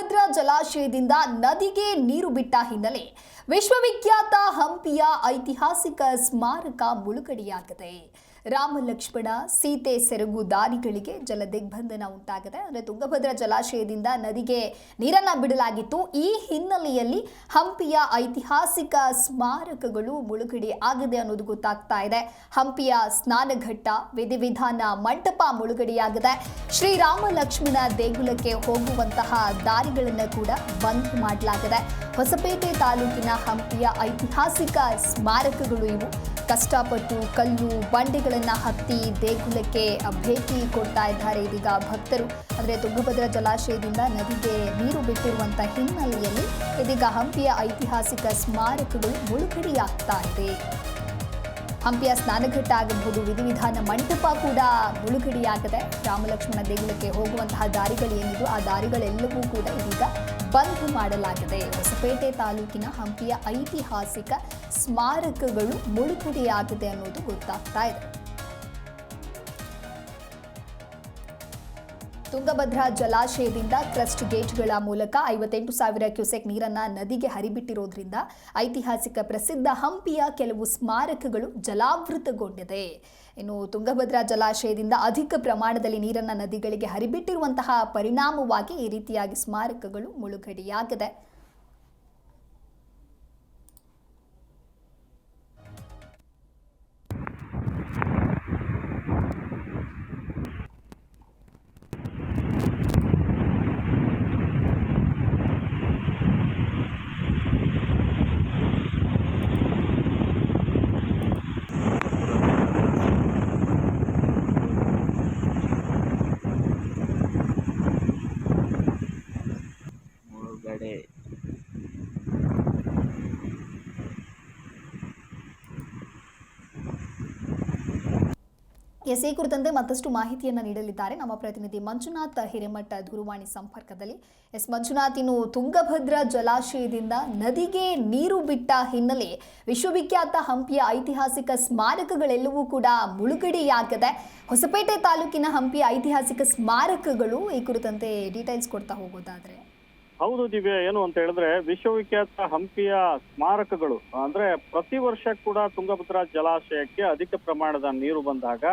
ತುಂಗಭದ್ರಾ ಜಲಾಶಯದಿಂದ ನದಿಗೆ ನೀರು ಬಿಟ್ಟ ಹಿನ್ನೆಲೆ ವಿಶ್ವವಿಖ್ಯಾತ ಹಂಪಿಯ ಐತಿಹಾಸಿಕ ಸ್ಮಾರಕ ಮುಳುಗಡೆಯಾಗಿದೆ. ರಾಮ ಲಕ್ಷ್ಮಣ, ಸೀತೆ, ಸೆರಗು, ದಾರಿಗಳಿಗೆ ಜಲ ದಿಗ್ಬಂಧನ ಉಂಟಾಗಿದೆ. ಅಂದರೆ ತುಂಗಭದ್ರಾ ಜಲಾಶಯದಿಂದ ನದಿಗೆ ನೀರನ್ನ ಬಿಡಲಾಗಿತ್ತು. ಈ ಹಿನ್ನೆಲೆಯಲ್ಲಿ ಹಂಪಿಯ ಐತಿಹಾಸಿಕ ಸ್ಮಾರಕಗಳು ಮುಳುಗಡೆ ಆಗಿದೆ ಅನ್ನೋದು ಗೊತ್ತಾಗ್ತಾ ಇದೆ. ಹಂಪಿಯ ಸ್ನಾನಘಟ್ಟ, ವಿಧಿವಿಧಾನ ಮಂಟಪ ಮುಳುಗಡೆಯಾಗಿದೆ. ಶ್ರೀರಾಮ ಲಕ್ಷ್ಮಣ ದೇಗುಲಕ್ಕೆ ಹೋಗುವಂತಹ ದಾರಿಗಳನ್ನು ಕೂಡ ಬಂದ್ ಮಾಡಲಾಗಿದೆ. ಹೊಸಪೇಟೆ ತಾಲೂಕಿನ ಹಂಪಿಯ ಐತಿಹಾಸಿಕ ಸ್ಮಾರಕಗಳು ಇವು. ಕಷ್ಟಪಟ್ಟು ಕಲ್ಲು ಬಂಡೆಗಳನ್ನು ಹತ್ತಿ ದೇಗುಲಕ್ಕೆ ಭೇಟಿ ಕೊಡ್ತಾ ಇದ್ದಾರೆ ಇದೀಗ ಭಕ್ತರು. ಅಂದರೆ ತುಂಗಭದ್ರಾ ಜಲಾಶಯದಿಂದ ನದಿಗೆ ನೀರು ಬಿಟ್ಟಿರುವಂಥ ಹಿನ್ನೆಲೆಯಲ್ಲಿ ಇದೀಗ ಹಂಪಿಯ ಐತಿಹಾಸಿಕ ಸ್ಮಾರಕಗಳು ಮುಳುಗಡೆಯಾಗ್ತಾ ಇದೆ. ಹಂಪಿಯ ಸ್ನಾನಘಟ್ಟ ಆಗಬಹುದು ವಿಧಿವಿಧಾನ ಮಂಟಪ ಕೂಡ ಮುಳುಗಡೆಯಾಗದೆ. ರಾಮಲಕ್ಷ್ಮಣ ದೇಗುಲಕ್ಕೆ ಹೋಗುವಂತಹ ದಾರಿಗಳು ಏನಿದು ಆ ದಾರಿಗಳೆಲ್ಲವೂ ಕೂಡ ಇದೀಗ ಬಂದ್ ಮಾಡಲಾಗಿದೆ. ಹೊಸಪೇಟೆ ತಾಲೂಕಿನ ಹಂಪಿಯ ಐತಿಹಾಸಿಕ ಸ್ಮಾರಕಗಳು ಮುಳುಗುಡಿಯಾಗಿದೆ ಅನ್ನೋದು ಗೊತ್ತಾಗ್ತಾ ಇದೆ. ತುಂಗಭದ್ರಾ ಜಲಾಶಯದಿಂದ ಕ್ರಸ್ಟ್ ಗೇಟ್ಗಳ ಮೂಲಕ ಐವತ್ತೆಂಟು ಸಾವಿರ ಕ್ಯೂಸೆಕ್ ನೀರನ್ನ ನದಿಗೆ ಹರಿಬಿಟ್ಟಿರೋದ್ರಿಂದ ಐತಿಹಾಸಿಕ ಪ್ರಸಿದ್ಧ ಹಂಪಿಯ ಕೆಲವು ಸ್ಮಾರಕಗಳು ಜಲಾವೃತಗೊಂಡಿದೆ. ಇನ್ನು ತುಂಗಭದ್ರಾ ಜಲಾಶಯದಿಂದ ಅಧಿಕ ಪ್ರಮಾಣದಲ್ಲಿ ನೀರನ್ನ ನದಿಗಳಿಗೆ ಹರಿಬಿಟ್ಟಿರುವಂತಹ ಪರಿಣಾಮವಾಗಿ ಈ ರೀತಿಯಾಗಿ ಸ್ಮಾರಕಗಳು ಮುಳುಗಡೆಯಾಗಿದೆ ಮುಳುಗಡೆ ಎಸ್ ಈ ಕುರಿತಂತೆ ಮತ್ತಷ್ಟು ಮಾಹಿತಿಯನ್ನು ನೀಡಲಿದ್ದಾರೆ. ನಮ್ಮ ಪ್ರತಿನಿಧಿ ಮಂಜುನಾಥ್ ಹಿರೇಮಠ ದೂರವಾಣಿ ಸಂಪರ್ಕದಲ್ಲಿ. ಎಸ್ ಮಂಜುನಾಥ್, ಇನ್ನು ತುಂಗಭದ್ರಾ ಜಲಾಶಯದಿಂದ ನದಿಗೆ ನೀರು ಬಿಟ್ಟ ಹಿನ್ನೆಲೆ ವಿಶ್ವವಿಖ್ಯಾತ ಹಂಪಿಯ ಐತಿಹಾಸಿಕ ಸ್ಮಾರಕಗಳೆಲ್ಲವೂ ಕೂಡ ಮುಳುಗಡೆಯಾಗಿದೆ. ಹೊಸಪೇಟೆ ತಾಲೂಕಿನ ಹಂಪಿಯ ಐತಿಹಾಸಿಕ ಸ್ಮಾರಕಗಳು ಈ ಕುರಿತಂತೆ ಡೀಟೇಲ್ಸ್ ಕೊಡ್ತಾ ಹೋಗೋದಾದ್ರೆ. ಹೌದು ದಿವ್ಯ, ಏನು ಅಂತ ಹೇಳಿದ್ರೆ ವಿಶ್ವವಿಖ್ಯಾತ ಹಂಪಿಯ ಸ್ಮಾರಕಗಳು, ಅಂದ್ರೆ ಪ್ರತಿ ವರ್ಷ ಕೂಡ ತುಂಗಭದ್ರಾ ಜಲಾಶಯಕ್ಕೆ ಅಧಿಕ ಪ್ರಮಾಣದ ನೀರು ಬಂದಾಗ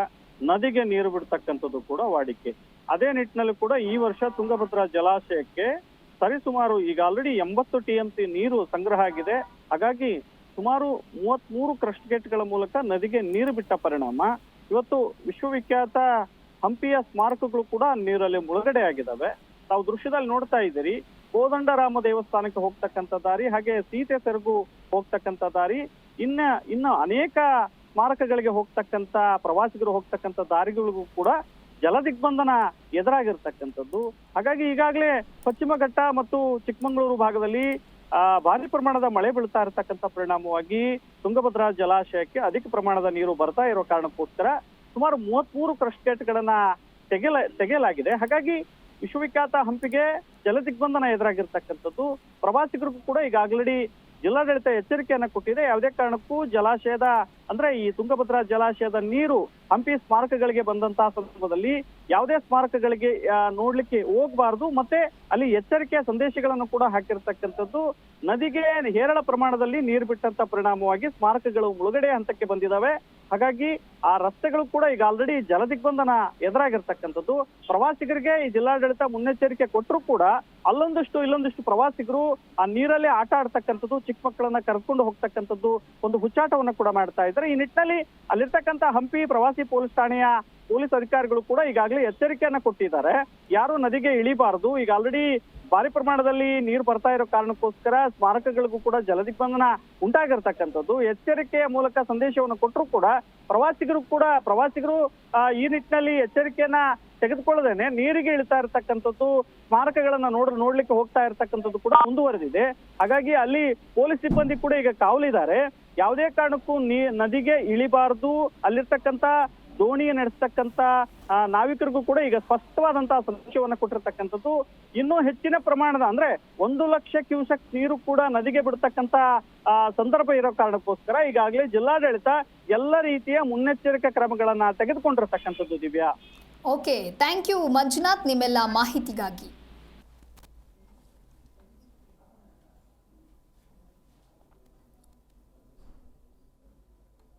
ನದಿಗೆ ನೀರು ಬಿಡ್ತಕ್ಕಂಥದ್ದು ಕೂಡ ವಾಡಿಕೆ. ಅದೇ ನಿಟ್ಟಿನಲ್ಲಿ ಕೂಡ ಈ ವರ್ಷ ತುಂಗಭದ್ರಾ ಜಲಾಶಯಕ್ಕೆ ಸರಿಸುಮಾರು ಈಗ ಆಲ್ರೆಡಿ ಎಂಬತ್ತು ಟಿ ಎಂ ಸಿ ನೀರು ಸಂಗ್ರಹ ಆಗಿದೆ. ಹಾಗಾಗಿ ಸುಮಾರು ಮೂವತ್ತ್ ಮೂರು ಕ್ರಸ್ಟ್ ಗೇಟ್ಗಳ ಮೂಲಕ ನದಿಗೆ ನೀರು ಬಿಟ್ಟ ಪರಿಣಾಮ, ಇವತ್ತು ವಿಶ್ವವಿಖ್ಯಾತ ಹಂಪಿಯ ಸ್ಮಾರಕಗಳು ಕೂಡ ನೀರಲ್ಲಿ ಮುಳುಗಡೆ ಆಗಿದ್ದಾವೆ. ತಾವು ದೃಶ್ಯದಲ್ಲಿ ನೋಡ್ತಾ ಇದ್ದೀರಿ ಕೋದಂಡರಾಮ ದೇವಸ್ಥಾನಕ್ಕೆ ಹೋಗ್ತಕ್ಕಂಥ ದಾರಿ, ಹಾಗೆ ಸೀತೆ ಸೆರಗು ಹೋಗ್ತಕ್ಕಂಥ ದಾರಿ, ಇನ್ನ, ಇನ್ನು ಅನೇಕ ಸ್ಮಾರಕಗಳಿಗೆ ಹೋಗ್ತಕ್ಕಂಥ, ಪ್ರವಾಸಿಗರು ಹೋಗ್ತಕ್ಕಂಥ ದಾರಿಗಳಿಗೂ ಕೂಡ ಜಲ ದಿಗ್ಬಂಧನ ಎದುರಾಗಿರ್ತಕ್ಕಂಥದ್ದು. ಹಾಗಾಗಿ ಈಗಾಗಲೇ ಪಶ್ಚಿಮ ಘಟ್ಟ ಮತ್ತು ಚಿಕ್ಕಮಗಳೂರು ಭಾಗದಲ್ಲಿ ಭಾರಿ ಪ್ರಮಾಣದ ಮಳೆ ಬೀಳ್ತಾ ಇರತಕ್ಕಂಥ ಪರಿಣಾಮವಾಗಿ ತುಂಗಭದ್ರಾ ಜಲಾಶಯಕ್ಕೆ ಅಧಿಕ ಪ್ರಮಾಣದ ನೀರು ಬರ್ತಾ ಇರೋ ಕಾರಣಕ್ಕೋಸ್ಕರ ಸುಮಾರು ಮೂವತ್ಮೂರು ಕ್ರಸ್ಟ್ ಗೇಟ್ಗಳನ್ನ ತೆಗೆಯಲ ತೆಗೆಯಲಾಗಿದೆ. ಹಾಗಾಗಿ ವಿಶ್ವವಿಖ್ಯಾತ ಹಂಪಿಗೆ ಜಲ ದಿಗ್ಬಂಧನ ಎದುರಾಗಿರ್ತಕ್ಕಂಥದ್ದು. ಪ್ರವಾಸಿಗರಿಗೂ ಕೂಡ ಈಗ ಆಲ್ರೆಡಿ ಜಿಲ್ಲಾಡಳಿತ ಎಚ್ಚರಿಕೆಯನ್ನು ಕೊಟ್ಟಿದೆ. ಯಾವುದೇ ಕಾರಣಕ್ಕೂ ಜಲಾಶಯದ, ಅಂದ್ರೆ ಈ ತುಂಗಭದ್ರಾ ಜಲಾಶಯದ ನೀರು ಹಂಪಿ ಸ್ಮಾರಕಗಳಿಗೆ ಬಂದಂತಹ ಸಂದರ್ಭದಲ್ಲಿ ಯಾವುದೇ ಸ್ಮಾರಕಗಳಿಗೆ ನೋಡ್ಲಿಕ್ಕೆ ಹೋಗಬಾರದು. ಮತ್ತೆ ಅಲ್ಲಿ ಎಚ್ಚರಿಕೆಯ ಸಂದೇಶಗಳನ್ನು ಕೂಡ ಹಾಕಿರ್ತಕ್ಕಂಥದ್ದು. ನದಿಗೆ ಹೇರಳ ಪ್ರಮಾಣದಲ್ಲಿ ನೀರು ಬಿಟ್ಟಂತ ಪರಿಣಾಮವಾಗಿ ಸ್ಮಾರಕಗಳು ಮುಳುಗಡೆ ಹಂತಕ್ಕೆ ಬಂದಿದ್ದಾವೆ ಹಾಗಾಗಿ ಆ ರಸ್ತೆಗಳು ಕೂಡ ಈಗ ಆಲ್ರೆಡಿ ಜಲ ದಿಗ್ಬಂಧನ ಎದುರಾಗಿರ್ತಕ್ಕಂಥದ್ದು. ಪ್ರವಾಸಿಗರಿಗೆ ಈ ಜಿಲ್ಲಾಡಳಿತ ಮುನ್ನೆಚ್ಚರಿಕೆ ಕೊಟ್ಟರು ಕೂಡ ಅಲ್ಲೊಂದಷ್ಟು ಇಲ್ಲೊಂದಷ್ಟು ಪ್ರವಾಸಿಗರು ಆ ನೀರಲ್ಲೇ ಆಟ ಆಡ್ತಕ್ಕಂಥದ್ದು, ಚಿಕ್ಕ ಮಕ್ಕಳನ್ನ ಕರ್ಕೊಂಡು ಹೋಗ್ತಕ್ಕಂಥದ್ದು ಒಂದು ಹುಚ್ಚಾಟವನ್ನ ಕೂಡ ಮಾಡ್ತಾ ಇದ್ದಾರೆ. ಈ ನಿಟ್ಟಿನಲ್ಲಿ ಅಲ್ಲಿರ್ತಕ್ಕಂಥ ಹಂಪಿ ಪ್ರವಾಸಿ ಪೊಲೀಸ್ ಠಾಣೆಯ ಪೊಲೀಸ್ ಅಧಿಕಾರಿಗಳು ಕೂಡ ಈಗಾಗಲೇ ಎಚ್ಚರಿಕೆಯನ್ನ ಕೊಟ್ಟಿದ್ದಾರೆ. ಯಾರು ನದಿಗೆ ಇಳಿಬಾರದು. ಈಗ ಆಲ್ರೆಡಿ ಭಾರಿ ಪ್ರಮಾಣದಲ್ಲಿ ನೀರು ಬರ್ತಾ ಇರೋ ಕಾರಣಕ್ಕೋಸ್ಕರ ಸ್ಮಾರಕಗಳಿಗೂ ಕೂಡ ಜಲದಿಗ್ಬಂಧನ ಉಂಟಾಗಿರ್ತಕ್ಕಂಥದ್ದು. ಎಚ್ಚರಿಕೆಯ ಮೂಲಕ ಸಂದೇಶವನ್ನು ಕೊಟ್ಟರು ಕೂಡ ಪ್ರವಾಸಿಗರು ಕೂಡ, ಪ್ರವಾಸಿಗರು ಈ ನಿಟ್ಟಿನಲ್ಲಿ ಎಚ್ಚರಿಕೆಯನ್ನ ತೆಗೆದುಕೊಳ್ಳದೇನೆ, ನೀರಿಗೆ ಇಳಿತಾ ಇರತಕ್ಕಂಥದ್ದು, ಸ್ಮಾರಕಗಳನ್ನ ನೋಡ್ ನೋಡ್ಲಿಕ್ಕೆ ಹೋಗ್ತಾ ಇರತಕ್ಕಂಥದ್ದು ಕೂಡ ಮುಂದುವರೆದಿದೆ. ಹಾಗಾಗಿ ಅಲ್ಲಿ ಪೊಲೀಸ್ ಸಿಬ್ಬಂದಿ ಕೂಡ ಈಗ ಕಾವಲಿದ್ದಾರೆ. ಯಾವುದೇ ಕಾರಣಕ್ಕೂ ನದಿಗೆ ಇಳಿಬಾರದು. ಅಲ್ಲಿರ್ತಕ್ಕಂಥ ದೋಣಿ ನಡೆಸ್ತಕ್ಕಂತ ನಾವಿಕರಿಗೂ ಕೂಡ ಈಗ ಸ್ಪಷ್ಟವಾದಂತಹ ಸಂದೇಶವನ್ನ ಕೊಟ್ಟಿರ್ತಕ್ಕಂಥದ್ದು ಇನ್ನೂ ಹೆಚ್ಚಿನ ಪ್ರಮಾಣದ ಅಂದ್ರೆ ಒಂದು ಲಕ್ಷ ಕ್ಯೂಸೆಕ್ ನೀರು ಕೂಡ ನದಿಗೆ ಬಿಡ್ತಕ್ಕಂತ ಸಂದರ್ಭ ಇರೋ ಕಾರಣಕ್ಕೋಸ್ಕರ ಈಗಾಗಲೇ ಜಿಲ್ಲಾಡಳಿತ ಎಲ್ಲ ರೀತಿಯ ಮುನ್ನೆಚ್ಚರಿಕೆ ಕ್ರಮಗಳನ್ನ ತೆಗೆದುಕೊಂಡಿರ್ತಕ್ಕಂಥದ್ದು Divya. Okay thank you Manjunath ನಿಮ್ಮೆಲ್ಲ ಮಾಹಿತಿಗಾಗಿ.